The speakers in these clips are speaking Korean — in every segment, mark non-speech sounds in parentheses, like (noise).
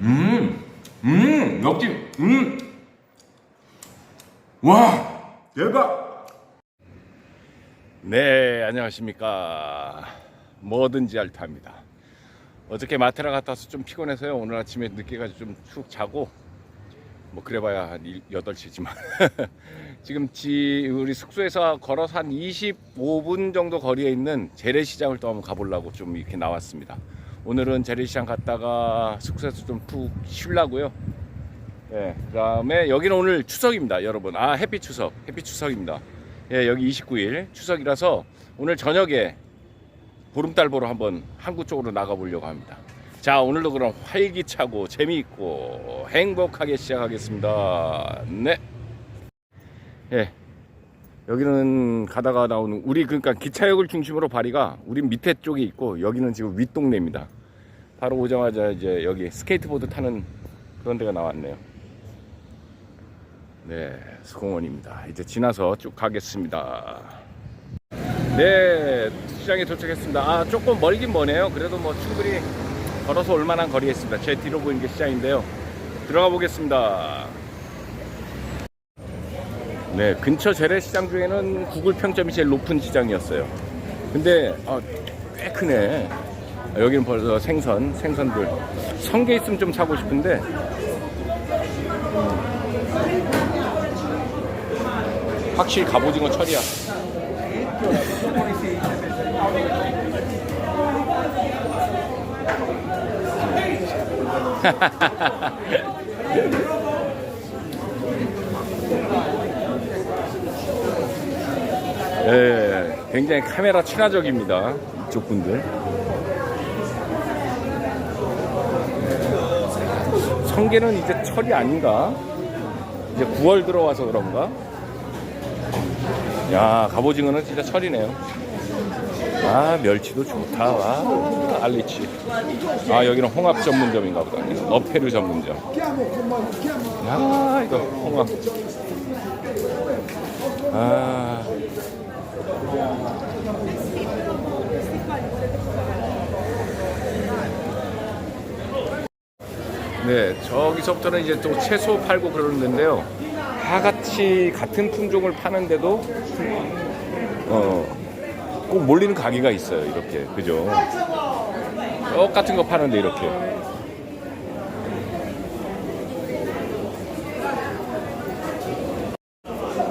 음, 음, 역시, 음. 와, 대박. 네, 안녕하십니까. 뭐든지 알타입니다. 어저께 마테라 갔다 와서 좀 피곤해서요. 오늘 아침에 늦게까지 좀 푹 자고, 뭐 그래봐야 한 8시지만. (laughs) 지금 지, 우리 숙소에서 걸어서 한 25분 정도 거리에 있는 재래시장을 또 한번 가보려고 좀 이렇게 나왔습니다. 오늘은 재래시장 갔다가 숙소에서 좀 푹 쉬려고요. 예, 그 다음에 여기는 오늘 추석입니다, 여러분. 아, 해피 추석. 해피 추석입니다. 예, 여기 29일 추석이라서 오늘 저녁에 보름달 보러 한번 항구 쪽으로 나가보려고 합니다. 자, 오늘도 그럼 활기차고 재미있고 행복하게 시작하겠습니다. 네. 예. 여기는 가다가 나오는 우리 그러니까 기차역을 중심으로 바리가 우리 밑에 쪽에 있고 여기는 지금 윗동네입니다. 바로 오자마자 이제 여기 스케이트보드 타는 그런 데가 나왔네요. 네, 수공원입니다. 이제 지나서 쭉 가겠습니다. 네, 시장에 도착했습니다. 아, 조금 멀긴 머네요. 그래도 뭐 충분히 걸어서 올 만한 거리에 있습니다. 제 뒤로 보이는 게 시장인데요. 들어가 보겠습니다. 네, 근처 재래시장 중에는 구글 평점이 제일 높은 시장이었어요. 근데 아, 꽤 크네. 아, 여기는 벌써 생선, 생선들. 성게 있으면 좀 사고 싶은데. 음. 확실히 갑오징어 철이야. (laughs) 예, 굉장히 카메라 친화적입니다. 이쪽 분들. 성게는 이제 철이 아닌가? 이제 9월 들어와서 그런가? 야, 갑오징어는 진짜 철이네요. 아, 멸치도 좋다. 와, 알리치. 아, 여기는 홍합 전문점인가 보다. 어페르 전문점. 야, 이거 홍합. 아. 네, 저기서부터는 이제 또 채소 팔고 그러는 데인데요. 다 같이 같은 품종을 파는데도 어, 꼭 몰리는 가게가 있어요. 이렇게 그죠? 똑같은 거 파는데 이렇게.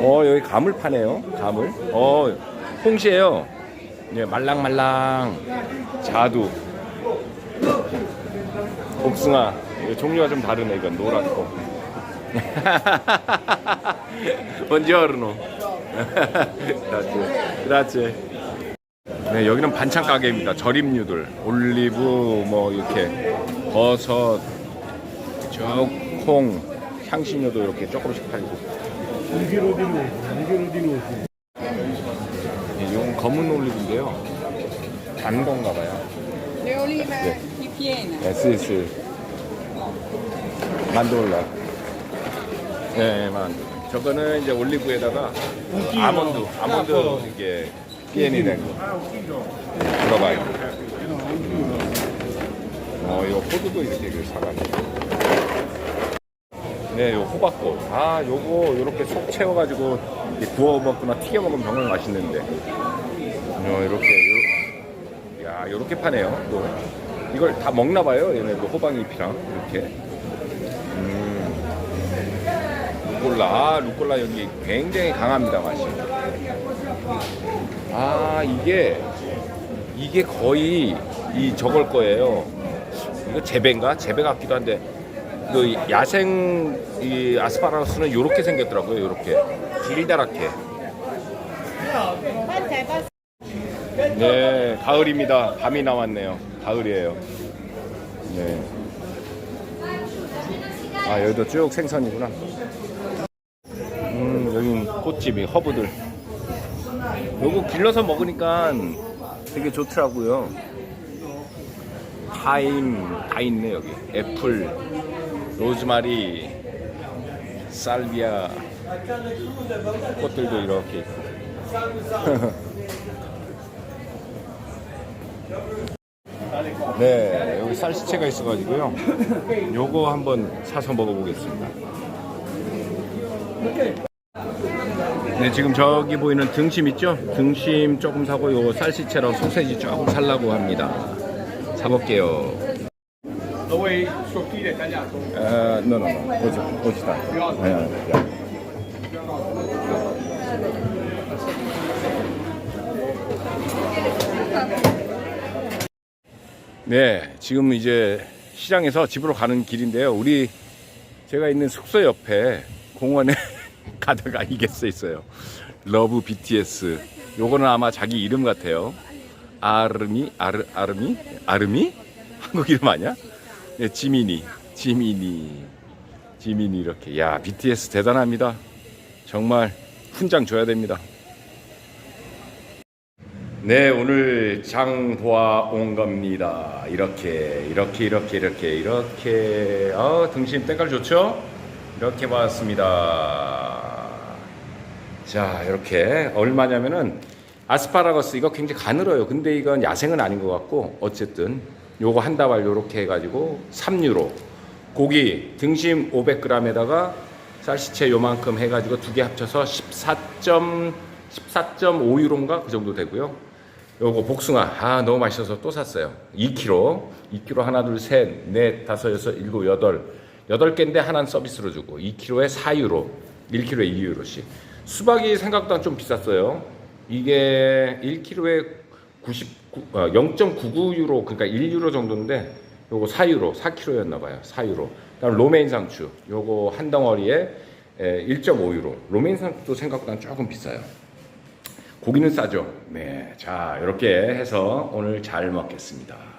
어 여기 감을 파네요. 감을. 어 홍시예요. 네 말랑말랑 자두. 복숭아 종류가 좀 다르네 이건. 노랗고. 번지어르노. 그라치 그라치 네 여기는 반찬 가게입니다. 절임류들. 올리브 뭐 이렇게. 버섯 저콩 향신료도 이렇게 조금씩 팔고. 이게로디노, 이게로디노. 네, 이건 검은 올리브인데요. 단 건가 봐요. Sì. ripiene. 네, 스스 만돌라 네, 만 저거는 이제 올리브에다가 아몬드 아몬드 이게 피엔이 된 거 들어가요 어 이거 호두도 이렇게 그 사가지고 네, 요 호박꽃. 아, 요거 요렇게 속 채워가지고 구워 먹거나 튀겨 먹으면 정말 맛있는데. 어, 이렇게 요, 야, 요렇게 파네요. 또 이걸 다 먹나 봐요. 얘네도 호박잎이랑 이렇게. 음. 루꼴라, 아, 루꼴라 여기 굉장히 강합니다 맛이. 아, 이게 이게 거의 이 저걸 거예요. 이거 재배인가? 재배 같기도 한데 그 야생 이 아스파라거스는 이렇게 생겼더라고요. 이렇게 길다랗게. 네, 가을입니다. 밤이 나왔네요. 가을이에요. 네. 아 여기도 쭉 생선이구나. 꽃집이 허브들. 요거 길러서 먹으니까 되게 좋더라고요. 타임 다 있네 여기. 애플, 로즈마리, 살비아 꽃들도 이렇게 있고. (laughs) 네, 여기 쌀시체가 있어가지고요. 요거 한번 사서 먹어보겠습니다. 네, 지금 저기 보이는 등심 있죠? 등심 조금 사고 요 쌀시채랑 소세지 조금 살라고 합니다. 사볼게요. 아, 노노노. 보자, 봅시다. 아, 네, 지금 이제 시장에서 집으로 가는 길인데요. 우리 제가 있는 숙소 옆에 공원에 (laughs) (laughs) 가다가 이게 써 있어요. 러브 BTS. 요거는 아마 자기 이름 같아요. 아르미, 아르, 아르미, 아르미? (laughs) 한국 이름 아니야? 네, 지민이, 지민이, 지민이 이렇게. 야, BTS 대단합니다. 정말 훈장 줘야 됩니다. 네, 오늘 장 보아 온 겁니다. 이렇게, 이렇게, 이렇게, 이렇게, 이렇게. 어, 등심 때깔 좋죠? 이렇게 봤습니다. 자, 이렇게. 얼마냐면은, 아스파라거스, 이거 굉장히 가늘어요. 근데 이건 야생은 아닌 것 같고, 어쨌든, 요거 한 다발 요렇게 해가지고, 3유로. 고기, 등심 500g에다가, 쌀시체 요만큼 해가지고 두 개 합쳐서 14. 14.5 유로인가 그 정도 되고요. 요거 복숭아 아 너무 맛있어서 또 샀어요. 2kg 2kg 하나 둘 셋 넷 다섯 여섯 일곱 여덟 여덟 개인데 하나는 서비스로 주고 2kg에 4유로 1kg에 2유로씩 수박이 생각보다 좀 비쌌어요. 이게 1kg에 99 어, 0.99유로 그러니까 1유로 정도인데 요거 4유로 4kg였나 봐요. 4유로. 그다음 로메인 상추 요거 한 덩어리에 1.5유로. 로메인 상추도 생각보다 조금 비싸요. 고기는 싸죠. 네. 자, 이렇게 해서 오늘 잘 먹겠습니다.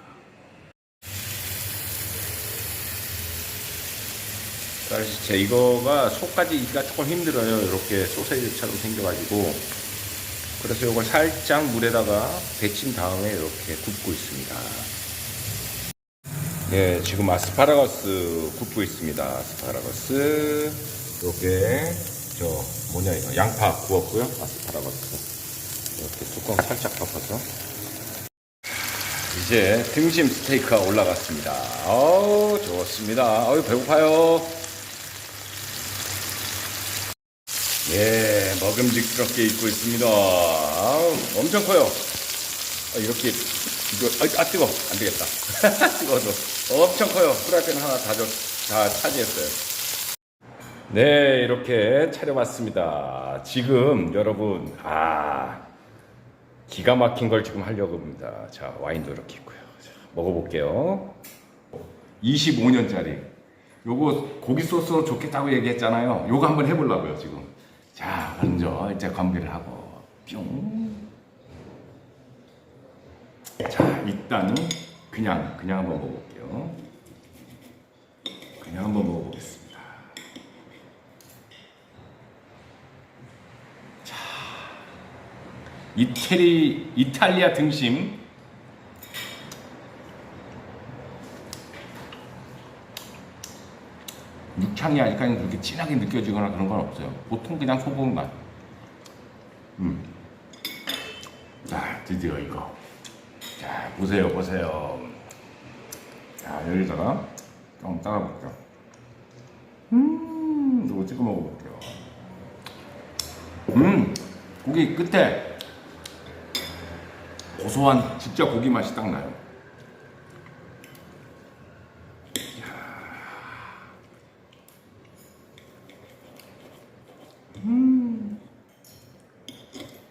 쌀시체 이거가 속까지 익기가 조금 힘들어요. 이렇게 소세지처럼 생겨가지고 그래서 이걸 살짝 물에다가 데친 다음에 이렇게 굽고 있습니다. 네, 지금 아스파라거스 굽고 있습니다. 아스파라거스 이렇게 저 뭐냐 이거 양파 구웠고요. 아스파라거스 이렇게 뚜껑 살짝 덮어서 이제 등심 스테이크가 올라갔습니다. 어우 좋습니다. 어우 배고파요. 예, 먹음직스럽게 익고 있습니다. 아우, 엄청 커요. 아, 이렇게 이거 아, 아 뜨거 안 되겠다. (laughs) 뜨거워서 엄청 커요. 프라이팬 하나 다, 저, 다 차지했어요. 네, 이렇게 차려봤습니다. 지금 여러분 아 기가 막힌 걸 지금 하려고 합니다. 자, 와인도 이렇게 있고요. 자, 먹어볼게요. 25년짜리. 요거 고기 소스로 좋겠다고 얘기했잖아요. 요거 한번 해보려고요, 지금. 자, 먼저 이제 건비를 하고, 뿅. 자, 일단은 그냥, 그냥 한번 먹어볼게요. 그냥 한번 먹어보겠습니다. 이태리 이탈리아 등심 향이 아직까지 그렇게 진하게 느껴지거나 그런 건 없어요. 보통 그냥 소금 맛. 음. 자, 드디어 이거. 자, 보세요, 보세요. 자, 여기다가 좀 따라 볼게요. 음, 이거 찍어 먹어볼게요. 음, 고기 끝에 고소한 진짜 고기 맛이 딱 나요.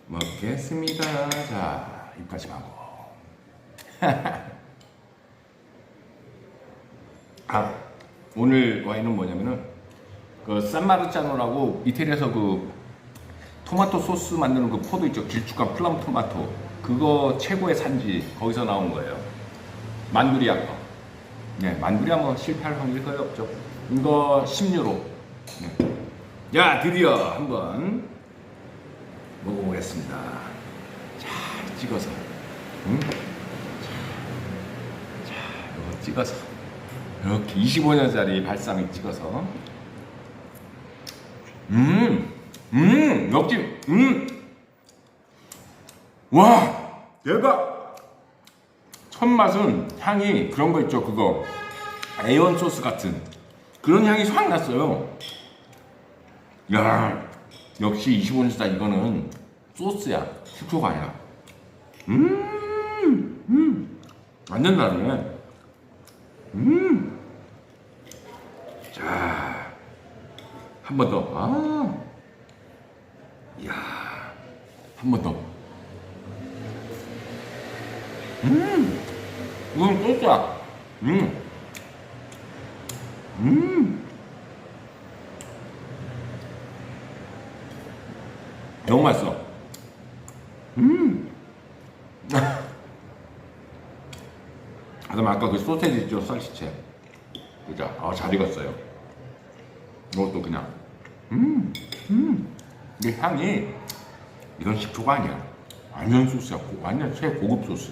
먹겠습니다. 자, 입까지 마고. (laughs) 아, 오늘 와인은 뭐냐면은 그 산마르자노라고 이태리에서 그 토마토 소스 만드는 그 포도 있죠. 길쭉한 플럼 토마토. 그거 최고의 산지 거기서 나온 거예요. 만두리아 거. 네, 만두리아 뭐 실패할 확률이 거의 없죠. 이거 10유로. 네. 야, 드디어 한번 먹어보겠습니다. 잘 찍어서. 응? 자, 이거 찍어서. 이렇게 25년짜리 발사믹 찍어서. 음, 음, 역시, 음. 와, 대박! 손맛은 향이 그런 거 있죠. 그거 A1 소스 같은 그런 향이 확 났어요. 야, 역시 25년차 이거는 소스야. 식초가 아니라. 음, 음, 완전 다르네. 음. 자, 한 번 더. 아, 이야, 한 번 더. 음, 이건 소스야. 음, 음. 너무 맛있어. 음. (laughs) 그다음 아까 그 소세지 있죠 쌀시체. 그죠? 아, 잘 익었어요. 이것도 그냥. 음, 음. 이 향이 이건 식초가 아니야. 완전 소스야. 고- 완전 최고급 소스.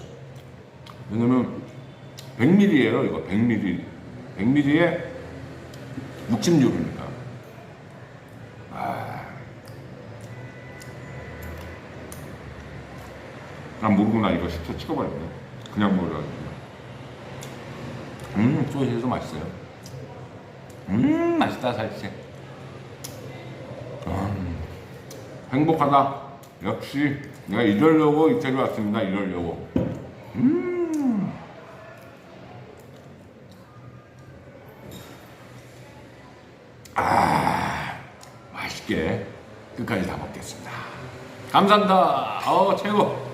왜냐면 100ml예요. 이거 100ml. 100ml에 66이니까. 난 모르고 나 이거 식초 찍어버렸네. 그냥 먹으려고. 음, 소시지도 맛있어요. 음, 맛있다, 살치. 음, 행복하다. 역시 내가 이러려고 이태리 왔습니다. 이러려고. 음. 아, 맛있게 끝까지 다 먹겠습니다. 감사합니다. 어, 최고.